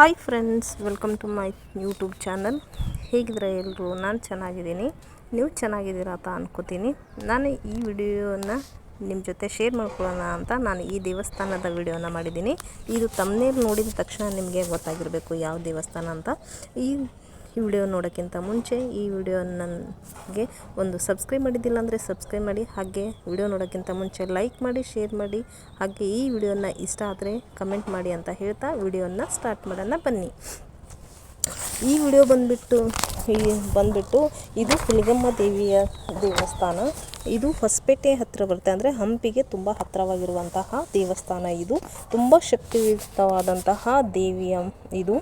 Hi friends, welcome to my YouTube channel. ಹೇಗಿದ್ರೆ ಎಲ್ಲರೂ ನಾನು ಚೆನ್ನಾಗಿದ್ದೀನಿ. ನೀವು ಚೆನ್ನಾಗಿದ್ದೀರಾ ಅಂತ ಅನ್ಕೋತೀನಿ. ನಾನು ಈ ವಿಡಿಯೋನ ನಿಮ್ಮ ಜೊತೆ ಶೇರ್ ಮಾಡ್ಕೊಳ್ಳೋಣ ಅಂತ ನಾನು ಈ ದೇವಸ್ಥಾನದ ವಿಡಿಯೋನ ಮಾಡಿದ್ದೀನಿ. ಇದು ತಮ್ಮನೇಲಿ ನೋಡಿದ ತಕ್ಷಣ ನಿಮಗೆ ಗೊತ್ತಾಗಿರಬೇಕು ಯಾವ ದೇವಸ್ಥಾನ ಅಂತ. ಈ ಈ ವಿಡಿಯೋ ನೋಡೋಕ್ಕಿಂತ ಮುಂಚೆ ಈ ವಿಡಿಯೋ ನನಗೆ ಒಂದು ಸಬ್ಸ್ಕ್ರೈಬ್ ಮಾಡಿದ್ದಿಲ್ಲ ಅಂದರೆ ಸಬ್ಸ್ಕ್ರೈಬ್ ಮಾಡಿ, ಹಾಗೆ ವಿಡಿಯೋ ನೋಡೋಕ್ಕಿಂತ ಮುಂಚೆ ಲೈಕ್ ಮಾಡಿ, ಶೇರ್ ಮಾಡಿ, ಹಾಗೆ ಈ ವಿಡಿಯೋನ ಇಷ್ಟ ಆದರೆ ಕಮೆಂಟ್ ಮಾಡಿ ಅಂತ ಹೇಳ್ತಾ ವಿಡಿಯೋನ ಸ್ಟಾರ್ಟ್ ಮಾಡೋಣ ಬನ್ನಿ. ಈ ವಿಡಿಯೋ ಬಂದುಬಿಟ್ಟು, ಈ ಬಂದುಬಿಟ್ಟು ಇದು ಹುಲಿಗಮ್ಮ ದೇವಿಯ ದೇವಸ್ಥಾನ. ಇದು ಹೊಸಪೇಟೆ ಹತ್ತಿರ ಬರುತ್ತೆ. ಅಂದರೆ ಹಂಪಿಗೆ ತುಂಬ ಹತ್ತಿರವಾಗಿರುವಂತಹ ದೇವಸ್ಥಾನ ಇದು. ತುಂಬ ಶಕ್ತಿಯುತವಾದಂತಹ ದೇವಿಯ ಇದು.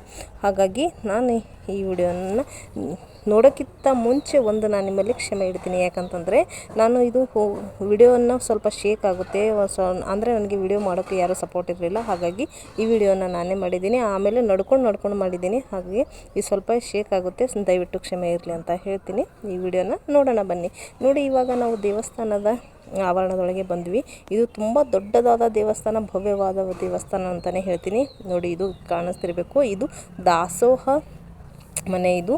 ಹಾಗಾಗಿ ನಾನು ಈ ವಿಡಿಯೋನ ನೋಡೋಕ್ಕಿಂತ ಮುಂಚೆ ಒಂದು ನಾನು ನಿಮ್ಮಲ್ಲಿ ಕ್ಷಮೆ ಇಡ್ತೀನಿ. ಯಾಕಂತಂದರೆ ನಾನು ಇದು ವಿಡಿಯೋನ ಸ್ವಲ್ಪ ಶೇಕ್ ಆಗುತ್ತೆ. ಅಂದರೆ ನನಗೆ ವಿಡಿಯೋ ಮಾಡೋಕ್ಕೆ ಯಾರೂ ಸಪೋರ್ಟ್ ಇರಲಿಲ್ಲ. ಹಾಗಾಗಿ ಈ ವಿಡಿಯೋನ ನಾನೇ ಮಾಡಿದ್ದೀನಿ. ಆಮೇಲೆ ನಡ್ಕೊಂಡು ನಡ್ಕೊಂಡು ಮಾಡಿದ್ದೀನಿ. ಹಾಗೆ ಇದು ಸ್ವಲ್ಪ ಶೇಕ್ ಆಗುತ್ತೆ. ದಯವಿಟ್ಟು ಕ್ಷಮೆ ಇರಲಿ ಅಂತ ಹೇಳ್ತೀನಿ. ಈ ವಿಡಿಯೋನ ನೋಡೋಣ ಬನ್ನಿ. ನೋಡಿ, ಇವಾಗ ನಾವು ದೇವಸ್ಥಾನದ ಆವರಣದೊಳಗೆ ಬಂದ್ವಿ. ಇದು ತುಂಬ ದೊಡ್ಡದಾದ ದೇವಸ್ಥಾನ, ಭವ್ಯವಾದ ದೇವಸ್ಥಾನ ಅಂತಲೇ ಹೇಳ್ತೀನಿ. ನೋಡಿ, ಇದು ಕಾಣಿಸ್ತಿರಬೇಕು. ಇದು ದಾಸೋಹ ಮನೆ ಇದು.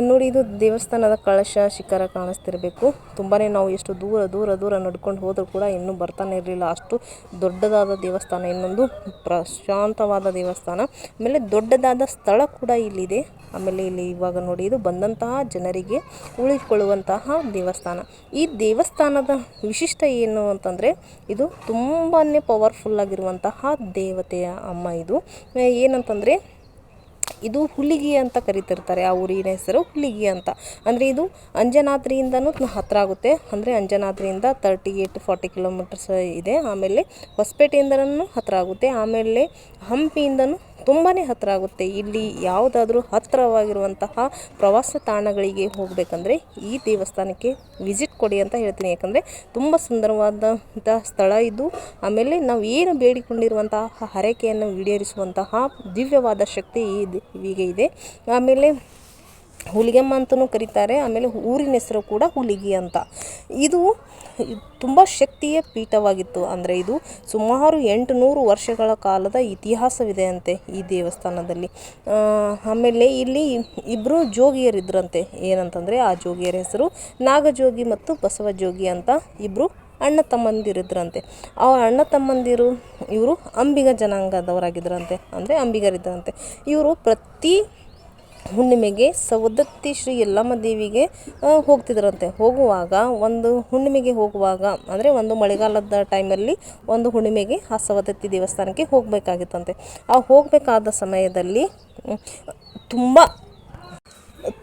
ನೋಡಿ, ಇದು ದೇವಸ್ಥಾನದ ಕಳಶ, ಶಿಖರ ಕಾಣಿಸ್ತಿರಬೇಕು. ತುಂಬಾ ನಾವು ಎಷ್ಟು ದೂರ ದೂರ ದೂರ ನಡ್ಕೊಂಡು ಹೋದರೂ ಕೂಡ ಇನ್ನೂ ಬರ್ತಾನೆ ಇರಲಿಲ್ಲ. ಅಷ್ಟು ದೊಡ್ಡದಾದ ದೇವಸ್ಥಾನ, ಇನ್ನೊಂದು ಪ್ರಶಾಂತವಾದ ದೇವಸ್ಥಾನ. ಆಮೇಲೆ ದೊಡ್ಡದಾದ ಸ್ಥಳ ಕೂಡ ಇಲ್ಲಿದೆ. ಆಮೇಲೆ ಇಲ್ಲಿ ಇವಾಗ ನೋಡಿ, ಇದು ಬಂದಂತಹ ಜನರಿಗೆ ಉಳಿದುಕೊಳ್ಳುವಂತಹ ದೇವಸ್ಥಾನ. ಈ ದೇವಸ್ಥಾನದ ವಿಶಿಷ್ಟ ಏನು ಅಂತಂದರೆ, ಇದು ತುಂಬಾ ಪವರ್ಫುಲ್ ಆಗಿರುವಂತಹ ದೇವತೆಯ ಅಮ್ಮ ಇದು. ಏನಂತಂದರೆ ಇದು ಹುಲಿಗಿ ಅಂತ ಕರಿತಿರ್ತಾರೆ. ಆ ಊರಿನ ಹೆಸರು ಹುಲಿಗಿ ಅಂತ. ಅಂದರೆ ಇದು ಅಂಜನಾದ್ರಿಯಿಂದನೂ ಹತ್ತಿರ ಆಗುತ್ತೆ. ಅಂದರೆ ಅಂಜನಾದ್ರಿಯಿಂದ ತರ್ಟಿ ಏಟ್ ಫಾರ್ಟಿ ಕಿಲೋಮೀಟರ್ಸ್ ಇದೆ. ಆಮೇಲೆ ಹೊಸಪೇಟೆಯಿಂದನೂ ಹತ್ತಿರ ಆಗುತ್ತೆ. ಆಮೇಲೆ ಹಂಪಿಯಿಂದನೂ ತುಂಬಾ ಹತ್ತಿರ ಆಗುತ್ತೆ. ಇಲ್ಲಿ ಯಾವುದಾದ್ರೂ ಹತ್ತಿರವಾಗಿರುವಂತಹ ಪ್ರವಾಸ ತಾಣಗಳಿಗೆ ಹೋಗಬೇಕಂದ್ರೆ ಈ ದೇವಸ್ಥಾನಕ್ಕೆ ವಿಸಿಟ್ ಕೊಡಿ ಅಂತ ಹೇಳ್ತೀನಿ. ಯಾಕಂದರೆ ತುಂಬ ಸುಂದರವಾದಂಥ ಸ್ಥಳ ಇದು. ಆಮೇಲೆ ನಾವು ಏನು ಬೇಡಿಕೊಂಡಿರುವಂತಹ ಹರಕೆಯನ್ನು ಈಡೇರಿಸುವಂತಹ ದಿವ್ಯವಾದ ಶಕ್ತಿ ಈ ದೇವಿಗೆ ಇದೆ. ಆಮೇಲೆ ಹುಲಿಗೆಮ್ಮ ಅಂತಲೂ ಕರೀತಾರೆ, ಆಮೇಲೆ ಊರಿನ ಹೆಸರು ಕೂಡ ಹುಲಿಗಿ ಅಂತ. ಇದು ತುಂಬ ಶಕ್ತಿಯ ಪೀಠವಾಗಿತ್ತು. ಅಂದರೆ ಇದು ಸುಮಾರು ಎಂಟು ನೂರು ವರ್ಷಗಳ ಕಾಲದ ಇತಿಹಾಸವಿದೆ ಅಂತೆ ಈ ದೇವಸ್ಥಾನದಲ್ಲಿ. ಆಮೇಲೆ ಇಲ್ಲಿ ಇಬ್ಬರು ಜೋಗಿಯರಿದ್ರಂತೆ. ಏನಂತಂದರೆ ಆ ಜೋಗಿಯರ ಹೆಸರು ನಾಗಜೋಗಿ ಮತ್ತು ಬಸವಜೋಗಿ ಅಂತ ಇಬ್ಬರು ಅಣ್ಣ ತಮ್ಮಂದಿರಿದ್ರಂತೆ. ಆ ಅಣ್ಣ ತಮ್ಮಂದಿರು ಇವರು ಅಂಬಿಗ ಜನಾಂಗದವರಾಗಿದ್ದರಂತೆ ಅಂದರೆ ಅಂಬಿಗರಿದ್ದರಂತೆ ಇವರು ಪ್ರತಿ ಹುಣ್ಣಿಮೆಗೆ ಸವದತ್ತಿ ಶ್ರೀ ಯಲ್ಲಮ್ಮ ದೇವಿಗೆ ಹೋಗ್ತಿದ್ರಂತೆ. ಹೋಗುವಾಗ ಒಂದು ಹುಣ್ಣಿಮೆಗೆ ಹೋಗುವಾಗ, ಅಂದರೆ ಒಂದು ಮಳೆಗಾಲದ ಟೈಮಲ್ಲಿ ಒಂದು ಹುಣ್ಣಿಮೆಗೆ ಆ ಸವದತ್ತಿ ದೇವಸ್ಥಾನಕ್ಕೆ ಹೋಗಬೇಕಾಗಿತ್ತಂತೆ. ಆ ಹೋಗಬೇಕಾದ ಸಮಯದಲ್ಲಿ ತುಂಬ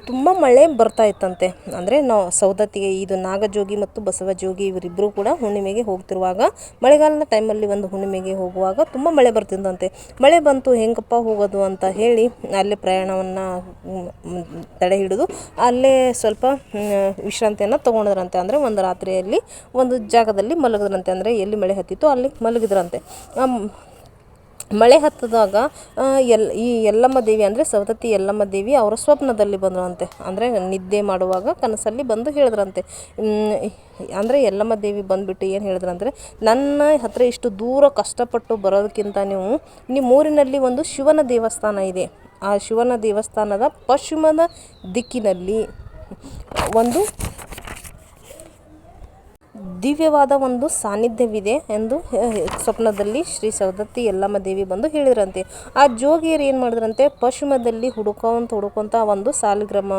ತುಂಬ ಮಳೆ ಬರ್ತಾ ಇತ್ತಂತೆ. ಅಂದರೆ ನಾವು ಸೌದತ್ತಿಗೆ ಇದು ನಾಗಜೋಗಿ ಮತ್ತು ಬಸವಜೋಗಿ ಇವರಿಬ್ಬರು ಕೂಡ ಹುಣ್ಣಿಮೆಗೆ ಹೋಗ್ತಿರುವಾಗ, ಮಳೆಗಾಲದ ಟೈಮಲ್ಲಿ ಒಂದು ಹುಣ್ಣಿಮೆಗೆ ಹೋಗುವಾಗ ತುಂಬ ಮಳೆ ಬರ್ತಿದ್ದಂತೆ. ಮಳೆ ಬಂತು, ಹೆಂಗಪ್ಪ ಹೋಗೋದು ಅಂತ ಹೇಳಿ ಅಲ್ಲೇ ಪ್ರಯಾಣವನ್ನು ತಡೆ ಹಿಡಿದು ಅಲ್ಲೇ ಸ್ವಲ್ಪ ವಿಶ್ರಾಂತಿಯನ್ನು ತೊಗೊಂಡ್ರಂತೆ ಅಂದರೆ ಒಂದು ರಾತ್ರಿಯಲ್ಲಿ ಒಂದು ಜಾಗದಲ್ಲಿ ಮಲಗಿದ್ರಂತೆ. ಅಂದರೆ ಎಲ್ಲಿ ಮಳೆ ಹತ್ತಿತ್ತು ಅಲ್ಲಿ ಮಲಗಿದ್ರಂತೆ. ಮಳೆ ಹತ್ತಿದಾಗ ಎಲ್ಲ ಎಲ್, ಈ ಯಲ್ಲಮ್ಮ ದೇವಿ ಅಂದರೆ ಸವದತ್ತಿ ಯಲ್ಲಮ್ಮ ದೇವಿ ಅವರ ಸ್ವಪ್ನದಲ್ಲಿ ಬಂದ್ರಂತೆ. ಅಂದರೆ ನಿದ್ದೆ ಮಾಡುವಾಗ ಕನಸಲ್ಲಿ ಬಂದು ಹೇಳಿದ್ರಂತೆ. ಅಂದರೆ ಯಲ್ಲಮ್ಮ ದೇವಿ ಬಂದುಬಿಟ್ಟು ಏನು ಹೇಳಿದ್ರಂದರೆ, ನನ್ನ ಹತ್ರ ಇಷ್ಟು ದೂರ ಕಷ್ಟಪಟ್ಟು ಬರೋದಕ್ಕಿಂತ ನೀವು, ನಿಮ್ಮ ಊರಿನಲ್ಲಿ ಒಂದು ಶಿವನ ದೇವಸ್ಥಾನ ಇದೆ. ಆ ಶಿವನ ದೇವಸ್ಥಾನದ ಪಶ್ಚಿಮದ ದಿಕ್ಕಿನಲ್ಲಿ ಒಂದು ದಿವ್ಯವಾದ ಒಂದು ಸಾನ್ನಿಧ್ಯವಿದೆ ಎಂದು ಸ್ವಪ್ನದಲ್ಲಿ ಶ್ರೀ ಸವದತ್ತಿ ಯಲ್ಲಮ್ಮ ದೇವಿ ಬಂದು ಹೇಳಿದ್ರಂತೆ. ಆ ಜೋಗಿಯರು ಏನು ಮಾಡಿದ್ರಂತೆ? ಪಶ್ಚಿಮದಲ್ಲಿ ಹುಡುಕೊಂತ ಹುಡುಕೊಂತ ಒಂದು ಸಾಲಿಗ್ರಾಮ,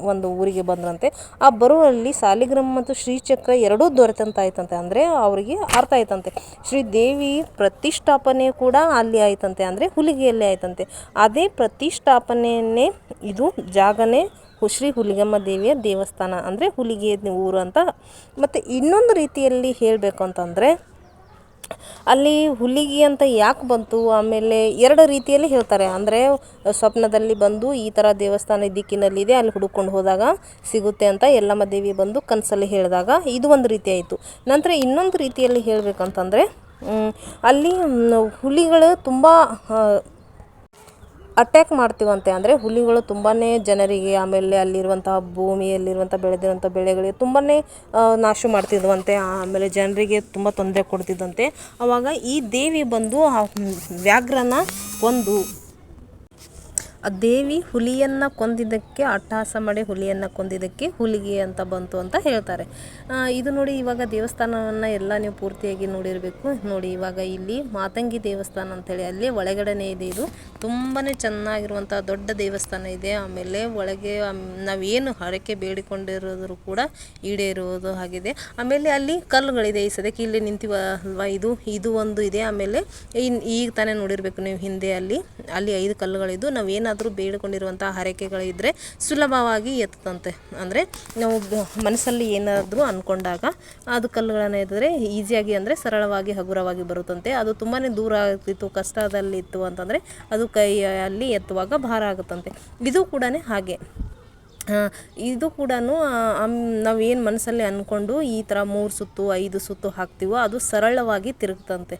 ಒಂದು ಊರಿಗೆ ಬಂದ್ರಂತೆ. ಆ ಬರುವಲ್ಲಿ ಸಾಲಿಗ್ರಾಮ ಮತ್ತು ಶ್ರೀಚಕ್ರ ಎರಡೂ ದೊರೆತಂತಾಯ್ತಂತೆ. ಅಂದರೆ ಅವರಿಗೆ ಅರ್ಥ ಆಯ್ತಂತೆ. ಶ್ರೀ ದೇವಿ ಪ್ರತಿಷ್ಠಾಪನೆ ಕೂಡ ಅಲ್ಲಿ ಆಯ್ತಂತೆ. ಅಂದರೆ ಹುಲಿಗೆಯಲ್ಲಿ ಆಯ್ತಂತೆ. ಅದೇ ಪ್ರತಿಷ್ಠಾಪನೆಯನ್ನೇ ಇದು ಜಾಗನೇ ಶ್ರೀ ಹುಲಿಗಮ್ಮ ದೇವಿಯ ದೇವಸ್ಥಾನ ಅಂದರೆ ಹುಲಿಗೆ ಊರು ಅಂತ. ಮತ್ತು ಇನ್ನೊಂದು ರೀತಿಯಲ್ಲಿ ಹೇಳಬೇಕು ಅಂತಂದರೆ, ಅಲ್ಲಿ ಹುಲಿಗಿ ಅಂತ ಯಾಕೆ ಬಂತು? ಆಮೇಲೆ ಎರಡು ರೀತಿಯಲ್ಲಿ ಹೇಳ್ತಾರೆ. ಅಂದರೆ ಸ್ವಪ್ನದಲ್ಲಿ ಬಂದು ಈ ಥರ ದೇವಸ್ಥಾನ ದಿಕ್ಕಿನಲ್ಲಿದೆ, ಅಲ್ಲಿ ಹುಡುಕೊಂಡು ಹೋದಾಗ ಸಿಗುತ್ತೆ ಅಂತ ಯಲ್ಲಮ್ಮ ದೇವಿ ಬಂದು ಕನಸಲ್ಲಿ ಹೇಳಿದಾಗ ಇದು ಒಂದು ರೀತಿ ಆಯಿತು. ನಂತರ ಇನ್ನೊಂದು ರೀತಿಯಲ್ಲಿ ಹೇಳಬೇಕಂತಂದರೆ ಅಲ್ಲಿ ಹುಲಿಗಳು ತುಂಬ ಅಟ್ಯಾಕ್ ಮಾಡ್ತೀವಂತೆ ಅಂದರೆ ಹುಲಿಗಳು ತುಂಬಾ ಜನರಿಗೆ ಆಮೇಲೆ ಅಲ್ಲಿರುವಂತಹ ಭೂಮಿಯಲ್ಲಿರುವಂಥ ಬೆಳೆದಿರುವಂಥ ಬೆಳೆಗಳಿಗೆ ತುಂಬಾ ನಾಶ ಮಾಡ್ತಿದ್ವಂತೆ. ಆಮೇಲೆ ಜನರಿಗೆ ತುಂಬ ತೊಂದರೆ ಕೊಡ್ತಿದ್ದಂತೆ. ಆವಾಗ ಈ ದೇವಿ ಬಂದು ಆ ವ್ಯಾಘ್ರನ ಕೊಂದು ದೇವಿ ಹುಲಿಯನ್ನು ಕೊಂದಿದ್ದಕ್ಕೆ, ಅಟ್ಟಹಾಸ ಮಾಡಿ ಹುಲಿಯನ್ನು ಕೊಂದಿದ್ದಕ್ಕೆ ಹುಲಿಗೆ ಅಂತ ಬಂತು ಅಂತ ಹೇಳ್ತಾರೆ. ಇದು ನೋಡಿ ಇವಾಗ ದೇವಸ್ಥಾನವನ್ನು ಎಲ್ಲ ನೀವು ಪೂರ್ತಿಯಾಗಿ ನೋಡಿರಬೇಕು. ನೋಡಿ ಇವಾಗ ಇಲ್ಲಿ ಮಾತಂಗಿ ದೇವಸ್ಥಾನ ಅಂತೇಳಿ, ಅಲ್ಲಿ ಒಳಗಡೆನೇ ಇದೆ ಇದು. ತುಂಬಾ ಚೆನ್ನಾಗಿರುವಂಥ ದೊಡ್ಡ ದೇವಸ್ಥಾನ ಇದೆ. ಆಮೇಲೆ ಒಳಗೆ ನಾವೇನು ಹರಕೆ ಬೇಡಿಕೊಂಡಿರೋದ್ರು ಕೂಡ ಈಡೇರುವುದು ಆಗಿದೆ ಆಮೇಲೆ ಅಲ್ಲಿ ಕಲ್ಲುಗಳಿದೆ ಈ ಸದ್ಯಕ್ಕೆ. ಇಲ್ಲಿ ನಿಂತಿವ ಅಲ್ವಾ ಇದು ಇದು ಒಂದು ಇದೆ. ಆಮೇಲೆ ಈಗ ತಾನೇ ನೋಡಿರಬೇಕು ನೀವು ಹಿಂದೆ ಅಲ್ಲಿ. ಅಲ್ಲಿ ಐದು ಕಲ್ಲುಗಳಿದ್ದು. ನಾವು ಏನಾದರೂ ಬೇಡಿಕೊಂಡಿರುವಂಥ ಹರಕೆಗಳಿದ್ದರೆ ಸುಲಭವಾಗಿ ಎತ್ತದಂತೆ ಅಂದರೆ ನಾವು ಮನಸ್ಸಲ್ಲಿ ಏನಾದರೂ ಅಂದ್ಕೊಂಡಾಗ ಅದು ಕಲ್ಲುಗಳನ್ನು ಎತ್ತಿದ್ರೆ ಈಸಿಯಾಗಿ ಅಂದರೆ ಸರಳವಾಗಿ ಹಗುರವಾಗಿ ಬರುತ್ತಂತೆ. ಅದು ತುಂಬಾ ದೂರ ಆಗ್ತಿತ್ತು, ಕಷ್ಟದಲ್ಲಿತ್ತು ಅಂತಂದರೆ ಅದು ಕೈಯಲ್ಲಿ ಎತ್ತುವಾಗ ಭಾರ ಆಗುತ್ತಂತೆ. ಇದು ಕೂಡ ಹಾಗೆ. ಇದು ಕೂಡ ನಾವು ಏನು ಮನಸ್ಸಲ್ಲಿ ಅಂದ್ಕೊಂಡು ಈ ಥರ ಮೂರು ಸುತ್ತು, ಐದು ಸುತ್ತು ಹಾಕ್ತೀವೋ ಅದು ಸರಳವಾಗಿ ತಿರುಗ್ತಂತೆ.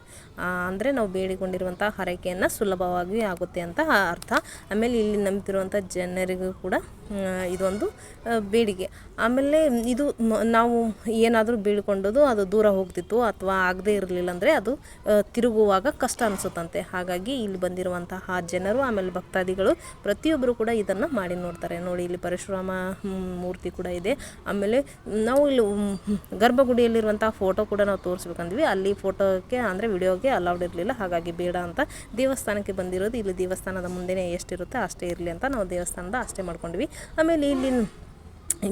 ಅಂದರೆ ನಾವು ಬೇಡಿಕೊಂಡಿರುವಂಥ ಹರಕೆಯನ್ನು ಸುಲಭವಾಗಿ ಆಗುತ್ತೆ ಅಂತ ಅರ್ಥ. ಆಮೇಲೆ ಇಲ್ಲಿ ನಂಬ್ತಿರುವಂಥ ಜನರಿಗೂ ಕೂಡ ಇದೊಂದು ಬೇಡಿಕೆ ಆಮೇಲೆ ಇದು ನಾವು ಏನಾದರೂ ಬೀಳ್ಕೊಂಡೋದು ಅದು ದೂರ ಹೋಗ್ತಿತ್ತು ಅಥವಾ ಆಗದೇ ಇರಲಿಲ್ಲ ಅಂದರೆ ಅದು ತಿರುಗುವಾಗ ಕಷ್ಟ ಅನಿಸುತ್ತಂತೆ. ಹಾಗಾಗಿ ಇಲ್ಲಿ ಬಂದಿರುವಂತಹ ಜನರು, ಆಮೇಲೆ ಭಕ್ತಾದಿಗಳು ಪ್ರತಿಯೊಬ್ಬರು ಕೂಡ ಇದನ್ನು ಮಾಡಿ ನೋಡ್ತಾರೆ. ನೋಡಿ, ಇಲ್ಲಿ ಪರಶುರಾಮ ಮೂರ್ತಿ ಕೂಡ ಇದೆ. ಆಮೇಲೆ ನಾವು ಇಲ್ಲಿ ಗರ್ಭಗುಡಿಯಲ್ಲಿರುವಂತಹ ಫೋಟೋ ಕೂಡ ನಾವು ತೋರಿಸ್ಬೇಕಂದ್ವಿ. ಅಲ್ಲಿ ಫೋಟೋಕ್ಕೆ ಅಂದರೆ ವಿಡಿಯೋಗೆ ಅಲೌಡ್ ಇರಲಿಲ್ಲ. ಹಾಗಾಗಿ ಬೇಡ ಅಂತ ದೇವಸ್ಥಾನಕ್ಕೆ ಬಂದಿರೋದು. ಇಲ್ಲಿ ದೇವಸ್ಥಾನದ ಮುಂದೆನೇ ಎಷ್ಟಿರುತ್ತೆ ಅಷ್ಟೇ ಇರಲಿ ಅಂತ ನಾವು ದೇವಸ್ಥಾನದ ಅಷ್ಟೇ ಮಾಡ್ಕೊಂಡ್ವಿ. ಆಮೇಲೆ ಇಲ್ಲಿ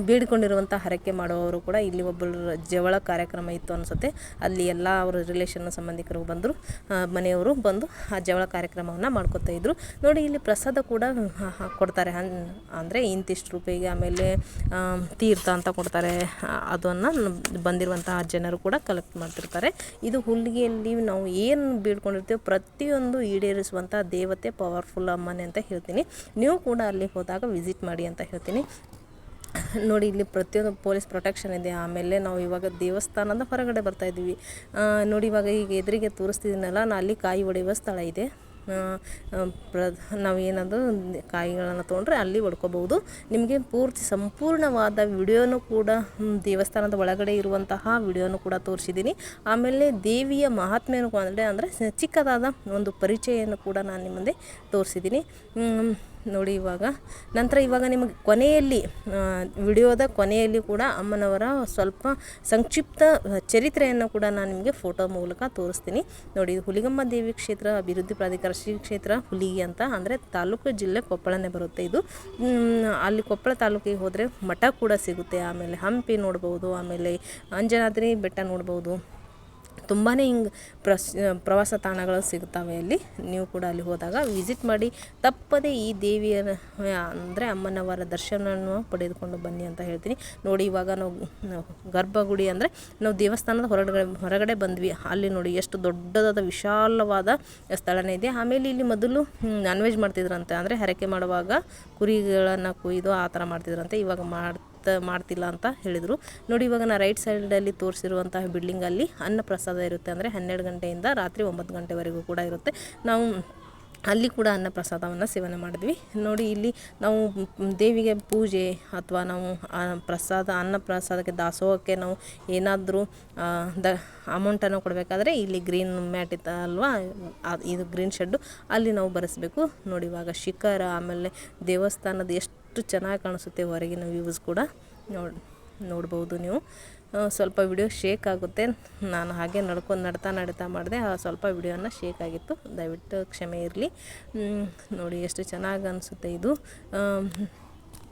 ಬೇಡಿಕೊಂಡಿರುವಂಥ ಹರಕೆ ಮಾಡುವವರು ಕೂಡ ಇಲ್ಲಿ ಒಬ್ಬರು ಜವಳ ಕಾರ್ಯಕ್ರಮ ಇತ್ತು ಅನಿಸುತ್ತೆ. ಅಲ್ಲಿ ಎಲ್ಲ ಅವರ ರಿಲೇಷನ್ ಸಂಬಂಧಿಕರು ಬಂದರು. ಮನೆಯವರು ಬಂದು ಆ ಜವಳ ಕಾರ್ಯಕ್ರಮವನ್ನು ಮಾಡ್ಕೋತಾ ಇದ್ದರು ನೋಡಿ, ಇಲ್ಲಿ ಪ್ರಸಾದ ಕೂಡ ಕೊಡ್ತಾರೆ. ಅಂದರೆ ಇಂತಿಷ್ಟು ರೂಪಾಯಿಗೆ ಆಮೇಲೆ ತೀರ್ಥ ಅಂತ ಕೊಡ್ತಾರೆ. ಅದನ್ನು ಬಂದಿರುವಂತಹ ಜನರು ಕೂಡ ಕಲೆಕ್ಟ್ ಮಾಡ್ತಿರ್ತಾರೆ. ಇದು ಹುಲ್ಲಿಗೆಯಲ್ಲಿ ನಾವು ಏನು ಬೀಳ್ಕೊಂಡಿರ್ತೀವಿ ಪ್ರತಿಯೊಂದು ಈಡೇರಿಸುವಂಥ ದೇವತೆ ಪವರ್ಫುಲ್ ಅಮ್ಮನೆ ಅಂತ ಹೇಳ್ತೀನಿ. ನೀವು ಕೂಡ ಅಲ್ಲಿ ಹೋದಾಗ ವಿಸಿಟ್ ಮಾಡಿ ಅಂತ ಹೇಳ್ತೀನಿ. ನೋಡಿ, ಇಲ್ಲಿ ಪ್ರತಿಯೊಂದು ಪೊಲೀಸ್ ಪ್ರೊಟೆಕ್ಷನ್ ಇದೆ. ಆಮೇಲೆ ನಾವು ಇವಾಗ ದೇವಸ್ಥಾನದ ಹೊರಗಡೆ ಬರ್ತಾ ಇದ್ದೀವಿ. ನೋಡಿ, ಇವಾಗ ಈಗ ಎದುರಿಗೆ ತೋರಿಸ್ತಿದ್ದೀನಲ್ಲ, ನಾ ಅಲ್ಲಿ ಕಾಯಿ ಹೊಡೆಯುವ ಸ್ಥಳ ಇದೆ. ಪ್ರ, ನಾವು ಏನಾದರೂ ಕಾಯಿಗಳನ್ನು ತೊಗೊಂಡ್ರೆ ಅಲ್ಲಿ ಹೊಡ್ಕೋಬಹುದು. ನಿಮಗೆ ಪೂರ್ತಿ ಸಂಪೂರ್ಣವಾದ ವಿಡಿಯೋನು ಕೂಡ ದೇವಸ್ಥಾನದ ಒಳಗಡೆ ಇರುವಂತಹ ವಿಡಿಯೋನು ಕೂಡ ತೋರಿಸಿದ್ದೀನಿ. ಆಮೇಲೆ ದೇವಿಯ ಮಹಾತ್ಮೆಯನ್ನು ಅಂದರೆ ಅಂದರೆ ಚಿಕ್ಕದಾದ ಒಂದು ಪರಿಚಯವನ್ನು ಕೂಡ ನಾನು ನಿಮ್ಮ ಮುಂದೆ ತೋರಿಸಿದ್ದೀನಿ ನೋಡಿ ಇವಾಗ. ನಂತರ ಇವಾಗ ನಿಮಗೆ ಕೊನೆಯಲ್ಲಿ ವಿಡಿಯೋದ ಕೊನೆಯಲ್ಲಿ ಕೂಡ ಅಮ್ಮನವರ ಸ್ವಲ್ಪ ಸಂಕ್ಷಿಪ್ತ ಚರಿತ್ರೆಯನ್ನು ಕೂಡ ನಾನು ನಿಮಗೆ ಫೋಟೋ ಮೂಲಕ ತೋರಿಸ್ತೀನಿ. ನೋಡಿ ಹುಲಿಗಮ್ಮ ದೇವಿ ಕ್ಷೇತ್ರ, ಅಭಿವೃದ್ಧಿ ಪ್ರಾಧಿಕಾರ, ಶ್ರೀ ಕ್ಷೇತ್ರ ಹುಲಿಗಿ ಅಂತ, ಅಂದರೆ ತಾಲೂಕು ಜಿಲ್ಲೆ ಕೊಪ್ಪಳನೇ ಬರುತ್ತೆ ಇದು. ಅಲ್ಲಿ ಕೊಪ್ಪಳ ತಾಲೂಕಿಗೆ ಹೋದರೆ ಮಠ ಕೂಡ ಸಿಗುತ್ತೆ. ಆಮೇಲೆ ಹಂಪಿ ನೋಡ್ಬೋದು, ಆಮೇಲೆ ಅಂಜನಾದ್ರಿ ಬೆಟ್ಟ ನೋಡ್ಬೋದು. ತುಂಬಾ ಹಿಂಗೆ ಪ್ರಸ್ ಪ್ರವಾಸ ತಾಣಗಳು ಸಿಗ್ತವೆ ಅಲ್ಲಿ ನೀವು ಕೂಡ ಅಲ್ಲಿ ಹೋದಾಗ ವಿಸಿಟ್ ಮಾಡಿ. ತಪ್ಪದೇ ಈ ದೇವಿಯ ಅಂದರೆ ಅಮ್ಮನವರ ದರ್ಶನವನ್ನು ಪಡೆದುಕೊಂಡು ಬನ್ನಿ ಅಂತ ಹೇಳ್ತೀನಿ. ನೋಡಿ, ಇವಾಗ ನಾವು ಗರ್ಭಗುಡಿ ಅಂದರೆ ನಾವು ದೇವಸ್ಥಾನದ ಹೊರಗಡೆ ಹೊರಗಡೆ ಬಂದ್ವಿ. ಅಲ್ಲಿ ನೋಡಿ ಎಷ್ಟು ದೊಡ್ಡದಾದ ವಿಶಾಲವಾದ ಸ್ಥಳನೇ ಇದೆ. ಆಮೇಲೆ ಇಲ್ಲಿ ಮೊದಲು ನಾನ್ ವೆಜ್ ಮಾಡ್ತಿದ್ರಂತೆ. ಅಂದರೆ ಹರಕೆ ಮಾಡುವಾಗ ಕುರಿಗಳನ್ನು ಕೊಯ್ದು ಆ ಥರ ಮಾಡ್ತಿದ್ರಂತೆ. ಇವಾಗ ಮಾಡ್ತಾ ಮಾಡ್ತಿಲ್ಲ ಅಂತ ಹೇಳಿದರು. ನೋಡಿ, ಇವಾಗ ನಾನು ರೈಟ್ ಸೈಡಲ್ಲಿ ತೋರಿಸಿರುವಂತಹ ಬಿಲ್ಡಿಂಗಲ್ಲಿ ಅನ್ನ ಪ್ರಸಾದ ಇರುತ್ತೆ ಅಂದರೆ ಹನ್ನೆರಡು ಗಂಟೆಯಿಂದ ರಾತ್ರಿ ಒಂಬತ್ತು ಗಂಟೆವರೆಗೂ ಕೂಡ ಇರುತ್ತೆ. ನಾವು ಅಲ್ಲಿ ಕೂಡ ಅನ್ನ ಪ್ರಸಾದವನ್ನು ಸೇವನೆ ಮಾಡಿದ್ವಿ. ನೋಡಿ, ಇಲ್ಲಿ ನಾವು ದೇವಿಗೆ ಪೂಜೆ ಅಥವಾ ನಾವು ಪ್ರಸಾದ ಅನ್ನ ಪ್ರಸಾದಕ್ಕೆ ದಾಸೋಹಕ್ಕೆ ನಾವು ಏನಾದರೂ ದ ಅಮೌಂಟನ್ನು ಕೊಡಬೇಕಾದ್ರೆ ಇಲ್ಲಿ ಗ್ರೀನ್ ಮ್ಯಾಟ್ ಇತ್ತ ಅಲ್ವಾ? ಇದು ಗ್ರೀನ್ ಶೆಡ್ಡು ಅಲ್ಲಿ ನಾವು ಬರೆಸಬೇಕು. ನೋಡಿ, ಇವಾಗ ಶಿಖರ, ಆಮೇಲೆ ದೇವಸ್ಥಾನದ ಎಷ್ಟು ಚೆನ್ನಾಗಿ ಕಾಣಿಸುತ್ತೆ ಹೊರಗಿನ ವ್ಯೂಸ್ ಕೂಡ. ನೋಡಿ, ನೋಡ್ಬೋದು ನೀವು. ಸ್ವಲ್ಪ ವಿಡಿಯೋ ಶೇಕ್ ಆಗುತ್ತೆ. ನಾನು ಹಾಗೆ ನಡ್ಕೊಂಡು ನಡ್ತಾ ನಡ್ತಾ ಮಾಡಿದೆ. ಆ, ಸ್ವಲ್ಪ ವಿಡಿಯೋನ ಶೇಕ್ ಆಗಿತ್ತು. ದಯವಿಟ್ಟು ಕ್ಷಮೆ ಇರಲಿ. ನೋಡಿ ಎಷ್ಟು ಚೆನ್ನಾಗಿ ಅನಿಸುತ್ತೆ ಇದು.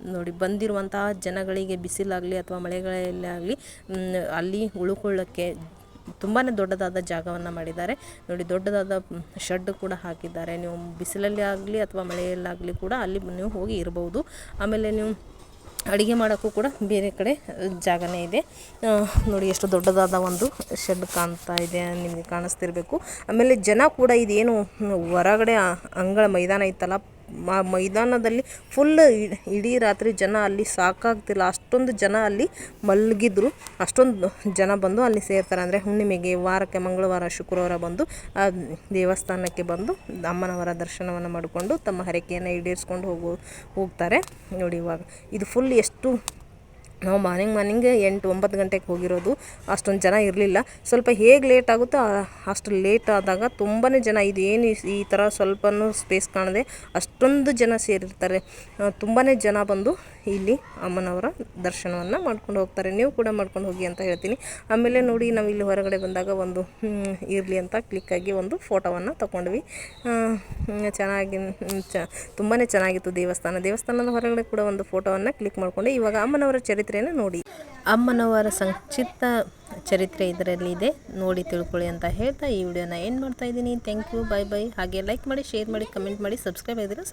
ನೋಡಿ ಬಂದಿರುವಂತಹ ಜನಗಳಿಗೆ ಬಿಸಿಲಾಗಲಿ ಅಥವಾ ಮಳೆಗಳಲ್ಲಾಗಲಿ ಅಲ್ಲಿ ಉಳ್ಕೊಳ್ಳೋಕ್ಕೆ ತುಂಬಾ ದೊಡ್ಡದಾದ ಜಾಗವನ್ನು ಮಾಡಿದ್ದಾರೆ. ನೋಡಿ, ದೊಡ್ಡದಾದ ಶೆಡ್ ಕೂಡ ಹಾಕಿದ್ದಾರೆ. ನೀವು ಬಿಸಿಲಲ್ಲಿ ಆಗಲಿ ಅಥವಾ ಮಳೆಯಲ್ಲಾಗಲಿ ಕೂಡ ಅಲ್ಲಿ ನೀವು ಹೋಗಿ ಇರಬಹುದು ಆಮೇಲೆ ನೀವು ಅಡುಗೆ ಮಾಡೋಕ್ಕೂ ಕೂಡ ಬೇರೆ ಕಡೆ ಜಾಗನೇ ಇದೆ. ನೋಡಿ, ಎಷ್ಟು ದೊಡ್ಡದಾದ ಒಂದು ಶೆಡ್ ಕಾಣ್ತಾ ಇದೆ, ನಿಮಗೆ ಕಾಣಿಸ್ತಿರ್ಬೇಕು. ಆಮೇಲೆ ಜನ ಕೂಡ ಇದೇನು ಹೊರಗಡೆ ಅಂಗಳ ಮೈದಾನ ಇತ್ತಲ್ಲ ಮೈದಾನದಲ್ಲಿ ಫುಲ್ ಇಡೀ ರಾತ್ರಿ ಜನ ಅಲ್ಲಿ ಸಾಕಾಗ್ತಿಲ್ಲ. ಅಷ್ಟೊಂದು ಜನ ಅಲ್ಲಿ ಮಲಗಿದ್ರು. ಅಷ್ಟೊಂದು ಜನ ಬಂದು ಅಲ್ಲಿ ಸೇರ್ತಾರೆ. ಅಂದರೆ ಹುಣ್ಣಿಮೆಗೆ ವಾರಕ್ಕೆ ಮಂಗಳವಾರ, ಶುಕ್ರವಾರ ಬಂದು, ಆ, ದೇವಸ್ಥಾನಕ್ಕೆ ಬಂದು ಅಮ್ಮನವರ ದರ್ಶನವನ್ನು ಮಾಡಿಕೊಂಡು ತಮ್ಮ ಹರಕೆಯನ್ನು ಈಡೇರಿಸ್ಕೊಂಡು ಹೋಗು, ಹೋಗ್ತಾರೆ. ನೋಡಿ ಇವಾಗ ಇದು ಫುಲ್ ಎಷ್ಟು ನಾವು ಮಾರ್ನಿಂಗ್ ಮಾರ್ನಿಂಗ್ ಎಂಟು ಒಂಬತ್ತು ಗಂಟೆಗೆ ಹೋಗಿರೋದು, ಅಷ್ಟೊಂದು ಜನ ಇರಲಿಲ್ಲ. ಸ್ವಲ್ಪ ಹೇಗೆ ಲೇಟ್ ಆಗುತ್ತೋ ಅಷ್ಟು ಲೇಟ್ ಆದಾಗ ತುಂಬಾ ಜನ ಇದು ಏನು ಈ ಥರ ಸ್ವಲ್ಪನೂ ಸ್ಪೇಸ್ ಕಾಣದೆ ಅಷ್ಟೊಂದು ಜನ ಸೇರಿರ್ತಾರೆ. ತುಂಬಾ ಜನ ಬಂದು ಇಲ್ಲಿ ಅಮ್ಮನವರ ದರ್ಶನವನ್ನು ಮಾಡ್ಕೊಂಡು ಹೋಗ್ತಾರೆ. ನೀವು ಕೂಡ ಮಾಡ್ಕೊಂಡು ಹೋಗಿ ಅಂತ ಹೇಳ್ತೀನಿ. ಆಮೇಲೆ ನೋಡಿ, ನಾವು ಇಲ್ಲಿ ಹೊರಗಡೆ ಬಂದಾಗ ಒಂದು ಇರಲಿ ಅಂತ ಕ್ಲಿಕ್ಕಾಗಿ ಒಂದು ಫೋಟೋವನ್ನು ತಗೊಂಡ್ವಿ ಚೆನ್ನಾಗಿ ಚ ತುಂಬಾ ಚೆನ್ನಾಗಿತ್ತು ದೇವಸ್ಥಾನ. ದೇವಸ್ಥಾನದ ಹೊರಗಡೆ ಕೂಡ ಒಂದು ಫೋಟೋವನ್ನು ಕ್ಲಿಕ್ ಮಾಡಿಕೊಂಡು ಇವಾಗ ಅಮ್ಮನವರ ಚರಿತ್ರೆಯನ್ನು ನೋಡಿ. ಅಮ್ಮನವರ ಸಂಕ್ಷಿಪ್ತ ಚರಿತ್ರೆ ಇದರಲ್ಲಿ ಇದೆ. ನೋಡಿ ತಿಳ್ಕೊಳ್ಳಿ ಅಂತ ಹೇಳ್ತಾ ಈ ವಿಡಿಯೋನ ಏನು ಮಾಡ್ತಾ ಇದ್ದೀನಿ. ಥ್ಯಾಂಕ್ ಯು ಬೈ ಬೈ ಹಾಗೆ ಲೈಕ್ ಮಾಡಿ ಶೇರ್ ಮಾಡಿ ಕಮೆಂಟ್ ಮಾಡಿ ಸಬ್ಸ್ಕ್ರೈಬ್ ಆಗಿದ್ರೆ